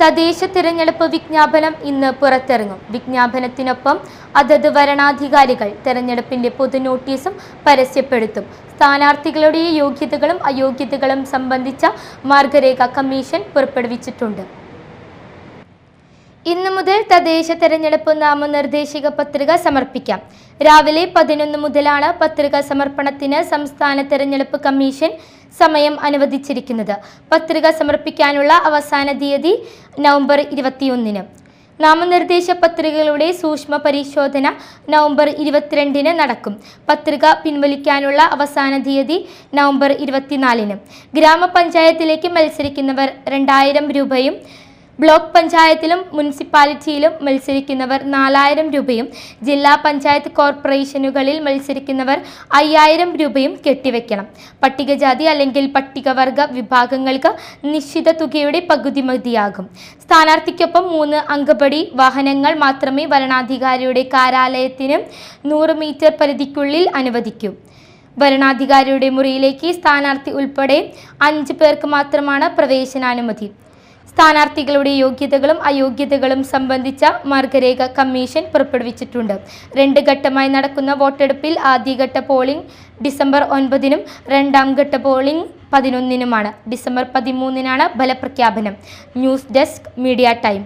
തദ്ദേശ തിരഞ്ഞെടുപ്പ് വിജ്ഞാപനം ഇന്ന് പുറത്തിറങ്ങും. വിജ്ഞാപനത്തിനൊപ്പം അതത് വരണാധികാരികൾ തെരഞ്ഞെടുപ്പിന്റെ പൊതു നോട്ടീസും പരസ്യപ്പെടുത്തും. സ്ഥാനാർത്ഥികളുടെ യോഗ്യതകളും അയോഗ്യതകളും സംബന്ധിച്ച മാർഗരേഖ കമ്മീഷൻ പുറപ്പെടുവിച്ചിട്ടുണ്ട്. ഇന്നു മുതൽ തദ്ദേശ തെരഞ്ഞെടുപ്പ് നാമനിർദ്ദേശിക പത്രിക സമർപ്പിക്കാം. രാവിലെ പതിനൊന്ന് മുതലാണ് പത്രിക സമർപ്പണത്തിന് സംസ്ഥാന തെരഞ്ഞെടുപ്പ് കമ്മീഷൻ സമയം അനുവദിച്ചിരിക്കുന്നത്. പത്രിക സമർപ്പിക്കാനുള്ള അവസാന തീയതി നവംബർ ഇരുപത്തിയൊന്നിന്. നാമനിർദ്ദേശ പത്രികകളുടെ സൂക്ഷ്മ പരിശോധന നവംബർ ഇരുപത്തിരണ്ടിന് നടക്കും. പത്രിക പിൻവലിക്കാനുള്ള അവസാന തീയതി നവംബർ ഇരുപത്തിനാലിന്. ഗ്രാമപഞ്ചായത്തിലേക്ക് മത്സരിക്കുന്നവർ രണ്ടായിരം രൂപയും ബ്ലോക്ക് പഞ്ചായത്തിലും മുനിസിപ്പാലിറ്റിയിലും മത്സരിക്കുന്നവർ നാലായിരം രൂപയും ജില്ലാ പഞ്ചായത്ത് കോർപ്പറേഷനുകളിൽ മത്സരിക്കുന്നവർ അയ്യായിരം രൂപയും കെട്ടിവെക്കണം. പട്ടികജാതി അല്ലെങ്കിൽ പട്ടികവർഗ വിഭാഗങ്ങൾക്ക് നിശ്ചിത തുകയുടെ പകുതി മതിയാകും സ്ഥാനാർത്ഥിക്കൊപ്പം മൂന്ന് അങ്കപടി വാഹനങ്ങൾ മാത്രമേ വരണാധികാരിയുടെ കാര്യാലയത്തിന് നൂറ് മീറ്റർ പരിധിക്കുള്ളിൽ അനുവദിക്കൂ. വരണാധികാരിയുടെ മുറിയിലേക്ക് സ്ഥാനാർത്ഥി ഉൾപ്പെടെ അഞ്ച് പേർക്ക് മാത്രമാണ് പ്രവേശനാനുമതി. സ്ഥാനാർത്ഥികളുടെ യോഗ്യതകളും അയോഗ്യതകളും സംബന്ധിച്ച മാർഗരേഖ കമ്മീഷൻ പുറപ്പെടുവിച്ചിട്ടുണ്ട്. രണ്ട് ഘട്ടമായി നടക്കുന്ന വോട്ടെടുപ്പിൽ ആദ്യഘട്ട പോളിംഗ് ഡിസംബർ ഒൻപതിനും രണ്ടാം ഘട്ട പോളിംഗ് പതിനൊന്നിനുമാണ്. ഡിസംബർ പതിമൂന്നിനാണ് ഫലപ്രഖ്യാപനം. News desk media time.